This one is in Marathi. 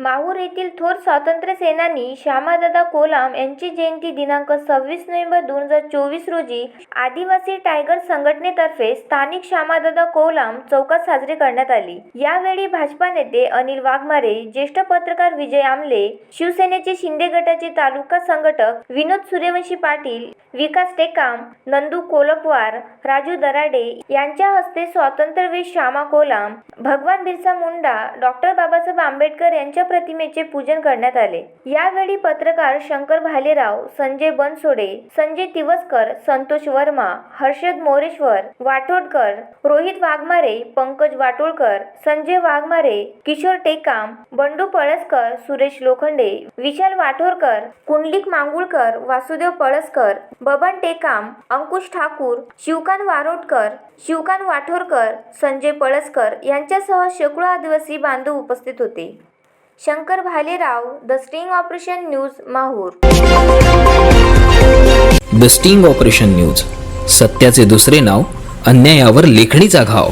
माहूर येथील थोर स्वातंत्र्य सेनानी श्यामादादा कोलाम यांची जयंती दिनांक सव्वीस नोव्हेंबर दोन हजार चोवीस रोजी आदिवासी टायगर संघटनेतर्फे स्थानिक श्यामादादा कोलाम चौकात साजरी करण्यात आली. यावेळी भाजपा नेते अनिल वाघमारे ज्येष्ठ पत्रकार विजय आमले शिवसेनेचे शिंदे गटाचे तालुका संघटक विनोद सूर्यवंशी पाटील विकास टेकाम नंदू कोलपवार राजू दराडे यांच्या हस्ते स्वातंत्र्यवीर श्यामा कोलाम भगवान बिरसा मुंडा डॉक्टर बाबासाहेब आंबेडकर यांच्या प्रतिमेचे पूजन करण्यात आले. यावेळी पत्रकार शंकर भालेराव संजय बनसोडे संजय तिवसकर संतोष वर्मा हर्षद मोरेश्वर वाटोडकर रोहित वाघमारे पंकज वाटोळकर संजय वाघमारे किशोर टेकाम बंडू पळसकर सुरेश लोखंडे विशाल वाठोरकर कुंडलिक मांगुळकर वासुदेव पळसकर बबन टेकाम अंकुश ठाकूर शिवकांत वारोटकर शिवकांत वाठोरकर संजय पळसकर यांच्यासह शेकडो आदिवासी बांधव उपस्थित होते. Shankar Bhalerao the sting operation news Mahur. The sting operation news सत्याचे दुसरे नाव अन्यायावर लेखणीचा घाव.